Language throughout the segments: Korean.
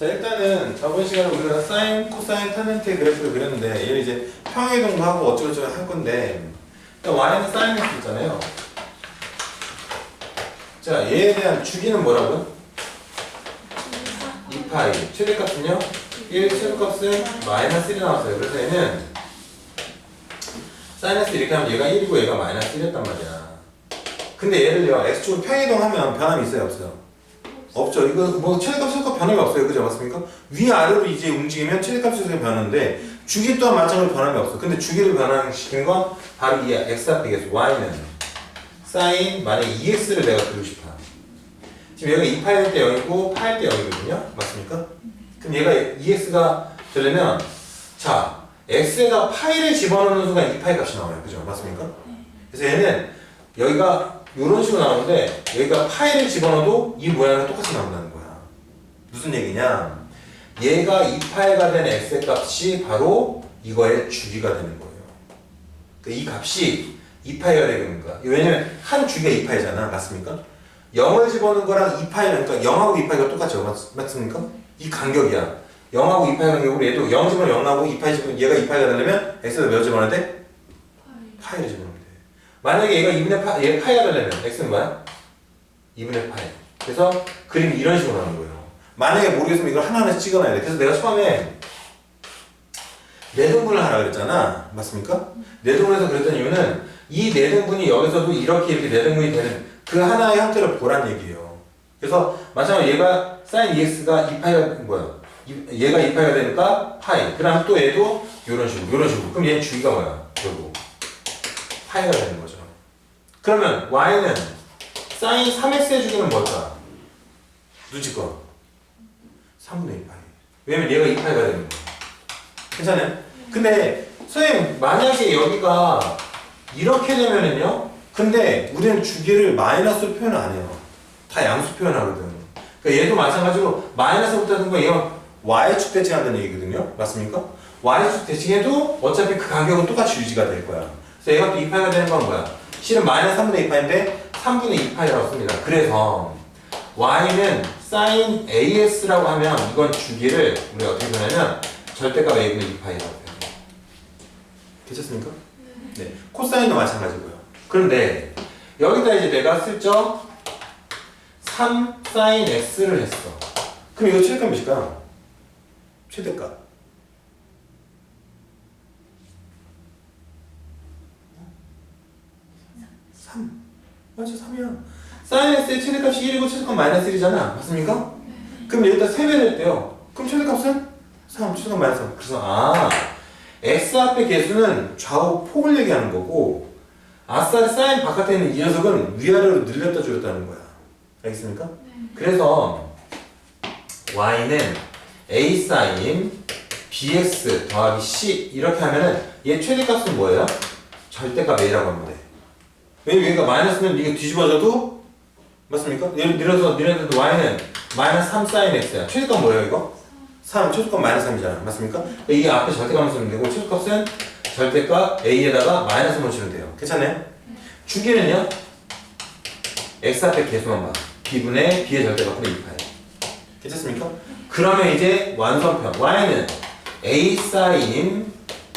자 일단은 저번 시간에 우리가 사인, 코사인, 타넨트의 그래프를 그렸는데 얘를 이제 평행이동도 하고 어쩌고저쩌고 할 건데 일단 y는 사인 x 있잖아요. 자 얘에 대한 주기는 뭐라고요? 2파이 최대값은요? 1 최대값은 마이너스 1이 나왔어요. 그래서 얘는 사이너스 이렇게 하면 얘가 1이고 얘가 마이너스 1이었단 말이야. 근데 얘를요 x축으로 평이동하면 변함이 있어요 없어요? 없죠. 이거 뭐 최대값 최대값 변함이 없어요. 그죠? 맞습니까? 위아래로 이제 움직이면 최대값 최대값 변하는데 주기 또한 마찬가지로 변함이 없어. 근데 주기를 변화시키는 건 바로 이 x 앞에 계속 y는 사인 만약 2x를 내가 그리고 싶어. 지금 얘가 2파일 때 0이고 파일 때 0이거든요. 맞습니까? 그럼 얘가 2x가 되려면 자 x에다 파이를 집어넣는 순간 2파이 값이 나와요. 그죠? 맞습니까? 그래서 얘는 여기가 이런 식으로 나오는데 여기가 파이를 집어넣어도 이 모양이 똑같이 나온다는 거야. 무슨 얘기냐? 얘가 2파이가 된 x의 값이 바로 이거의 주기가 되는 거예요. 그러니까 이 값이 2파이가 되는 거야. 왜냐면 한 주기가 2파이잖아. 맞습니까? 0을 집어넣은 거랑 2파이는 그러니까 0하고 2파이가 똑같죠. 맞, 맞습니까? 이 간격이야. 0하고 2파이 간격으로 얘도 0 집어넣으면 0 나오고 2파이 집어넣으면 얘가 2파이가 되려면 x에다 몇 집어넣어야 돼? 파이를 집어넣으면 돼. 만약에 얘가 2분의 파, 얘 파이가 되려면 x는 뭐야? 2분의 파이. 그래서 그림이 이런 식으로 나오는 거예요. 만약에 모르겠으면 이걸 하나하나씩 찍어놔야 돼. 그래서 내가 처음에 내등분을 하라 그랬잖아. 맞습니까? 내등분해서 그랬던 이유는 이 내등분이 여기서도 이렇게 이렇게 내등분이 되는 그 하나의 형태를 보란 얘기예요. 그래서 마찬가지로 얘가 sin 2x가 2파이가 뭐야? 이- 얘가 2파이가 되니까 파이. 그 다음 또 얘도 이런 식으로, 이런 식으로. 그럼 얘는 주기가 뭐야? 결국 파이가 되는 거죠. 그러면 y는 sin 3x의 주기는 뭘까? 눈치껏 3분의 2파이. 왜냐면 얘가 2파이가 되는 거야. 괜찮아요? 근데 선생님 만약에 여기가 이렇게 되면은요 근데 우리는 주기를 마이너스로 표현 안 해요 다 양수 표현하거든 그러니까 얘도 마찬가지로 마이너스부터 하는 거 얘가 y축 대칭한다는 얘기거든요 맞습니까? y축 대칭해도 어차피 그 간격은 똑같이 유지가 될 거야 그래서 얘가 또 2파이가 되는 건 뭐야? 실은 마이너스 3분의 2파인데 3분의 2파이라고 씁니다 그래서 y는 sin as라고 하면 이건 주기를 우리가 어떻게 표현하냐면 절대값 a분의 2파이라고 해요. 괜찮습니까? 네. 코사인도 마찬가지고요. 그런데 여기다 이제 내가 슬쩍 3 sin x를 했어. 그럼 이거 최대값 몇일까? 최대값. 3. 맞아, 3이야. sin x의 최대값이 1이고 최대값 마이너스 1이잖아. 맞습니까? 그럼 여기다 세배를 했대요. 그럼 최대값은 3, 최대값 마이너스 3. 그래서 아, x 앞의 개수는 좌우 폭을 얘기하는 거고 아싸리 사인 바깥에 있는 이 녀석은 위아래로 늘렸다 줄였다는 거야. 알겠습니까? 그래서 y는 a 사인 bx 더하기 c 이렇게 하면은 얘 최대값은 뭐예요? 절대값 a라고 돼. 왜냐면 얘가 마이너스면 이게 뒤집어져도 맞습니까? 예를 들어서 니네들도 y는 마이너스 3 사인 x야. 최대값 뭐예요 이거? 3, 최소값 마이너스 3이잖아. 맞습니까? 이게 앞에 절대값을 쓰면 되고, 최소값은 절대값 A에다가 마이너스만 치면 돼요. 괜찮아요? 주기는요? X 앞에 개수만 봐. B분의 B의 절대값분의 2파이. 괜찮습니까? 그러면 이제 완성편. Y는 A 사인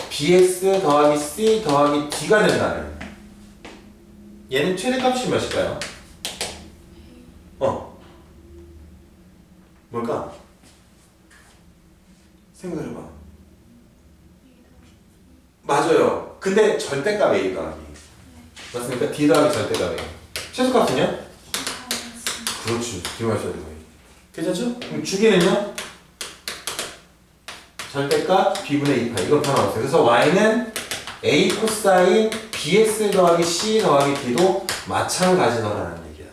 BX 더하기 C 더하기 D가 된다는. 얘는 최대값이 몇일까요? 어. 뭘까? 생각해봐. 맞아요. 근데 절대값 A 더하기. 맞습니까? D 더하기 절대값 A. 최소값은요? 그렇지. 절대값 A. 괜찮죠? 그럼 주기는요? 절대값 B분의 2파. 이거 변화 없어요. 그래서 Y는 A 코사인 BX 더하기 C 더하기 D도 마찬가지더라는 얘기야.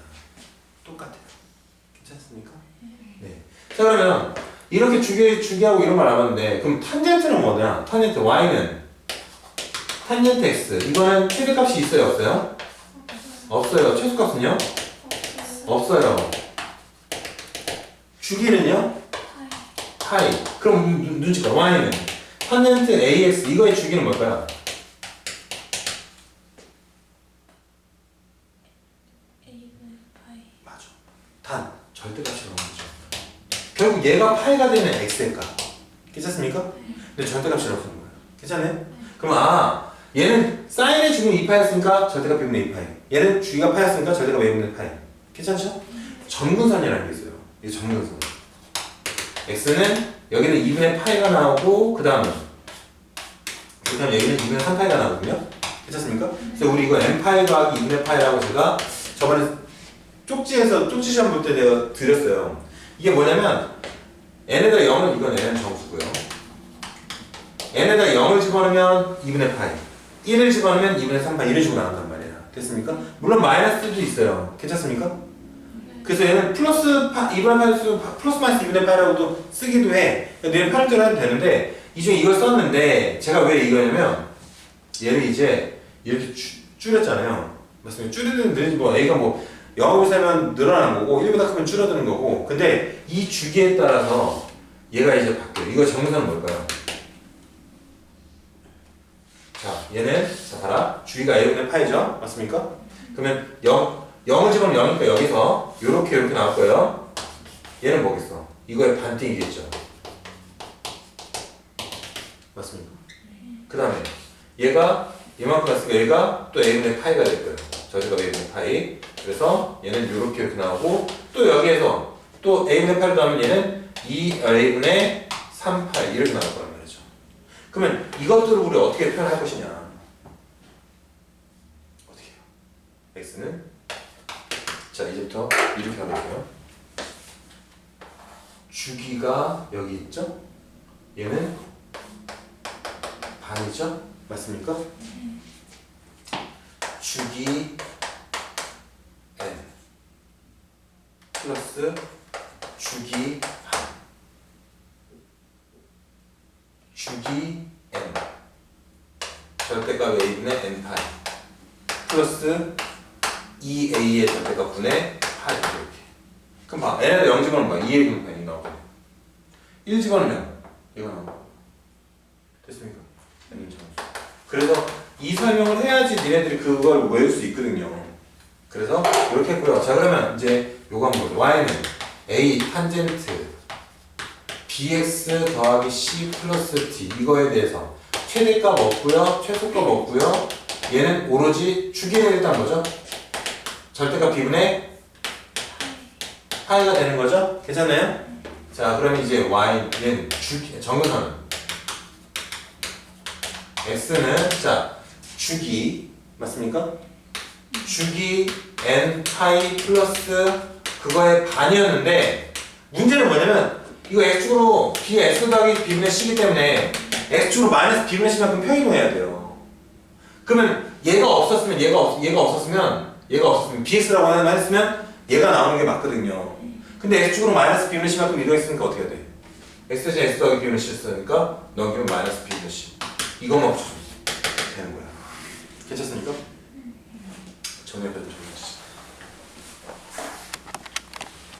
똑같아요. 괜찮습니까? 네. 자 그러면 이렇게 주기, 주기하고 이런 걸 알았는데 그럼 탄젠트는 뭐냐? 탄젠트 y는 탄젠트 x 이거는 최대값이 있어요 없어요? 없어요 최소값은요? 없어요 주기는요? 파이 그럼 눈- 눈치가 y는 탄젠트 ax 이거의 주기는 뭘까요? 절대값이 얘가 파이가 되는 x의 값. 괜찮습니까? 근데 절대값이라고 쓰는 거예요. 괜찮아요? 그럼 아 얘는 사인의 주는 2파였으니까 절대값 2분의 2파이. 얘는 주기가 파였으니까 절대값 2분의 파이. 괜찮죠? 점근선이라는 게 있어요. 이게 점근선. x는 여기는 2분의 파이가 나오고 그 다음은 그 다음 여기는 2분의 3파이가 나오거든요. 괜찮습니까? 그래서 우리 이거 n파이 더하기 2분의 파이라고 제가 저번에 쪽지에서 쪽지 시험 볼 때 내가 드렸어요. 이게 뭐냐면 n에다 0은 이건 n 정수고요. n에다 0을 집어넣으면 2분의 파이 1을 집어넣으면 2분의 3파이 이런 식으로 나온단 말이에요. 됐습니까? 물론 마이너스도 있어요. 괜찮습니까? 그래서 얘는 플러스 파, 2분의 파이수 플러스 마이너스 2분의 파이라고도 쓰기도 해. 그러니까 얘는 파일대로 해도 되는데 이 중에 이걸 썼는데 제가 왜 이거냐면 얘를 이제 이렇게 줄- 줄였잖아요. 맞습니다. 줄이는 늘뭐 A가 뭐 0을 세면 늘어나는 거고 1보다 크면 줄어드는 거고 근데 이 주기에 따라서 얘가 이제 바뀌어요. 이거 정사는 뭘까요? 자 얘는 자 봐라 주기가 A분의 파이죠. 맞습니까? 그러면 0, 0을 집어넣으면 0이니까 여기서 이렇게 이렇게 나올 거예요. 얘는 뭐겠어? 이거의 반띵이겠죠. 맞습니까? 그 다음에 얘가 얘만큼 갔으니까 얘가 또 a분의 파이가 될 거예요. 저기가 a분의 파이. 그래서 얘는 이렇게 이렇게 나오고 또 여기에서 또 a분의 파이를 더하면 얘는 2 a분의 3파이 이렇게 나올 거란 말이죠. 그러면 이것들을 우리 어떻게 표현할 것이냐? 어떻게 해요? x는 자 이제부터 이렇게 가볼게요. 주기가 여기 있죠? 얘는 반이죠? 맞습니까? 주기 n 플러스 주기 반 주기 n. 절대값 a분의 n 파이 플러스 2a의 절대값 분의 파이 이렇게. 그럼 봐. n에다 0 집어넣으면 뭐야? 2a 분의 파이 나오거든. 1 집어넣으면 이거 나오고 됐습니까? n은 그래서 이 설명을 해야지 니네들이 그걸 외울 수 있거든요. 그래서 이렇게 했고요. 자 그러면 이제 한번 보죠. y는 a 탄젠트 bx 더하기 c 플러스 t 이거에 대해서 최대값 없고요. 최소값 없고요. 얘는 오로지 주기를 일단 뭐죠? 절대값 b분의 파이가 되는 거죠? 괜찮나요? 자 그러면 이제 y는 주 정근선은 x는 자 주기 맞습니까? 주기 n 파이 플러스 그거의 반이었는데 문제는 뭐냐면 이거 x축으로 b x 더하기 b분의 c이기 때문에 x축으로 마이너스 b분의 c만큼 평이동해야 돼요. 그러면 얘가 없었으면 얘가 없 얘가 없었으면 얘가 없었으면 bx라고 하나만 했으면 얘가 나오는 게 맞거든요. 근데 x축으로 마이너스 b분의 c만큼 이동했으니까 어떻게 해야 돼? x 대신 x 더하기 b분의 c 였으니까 넘기면 마이너스 b분의 c 이거만 없으면 되는 거야. 괜찮습니까? 정리해도 좀.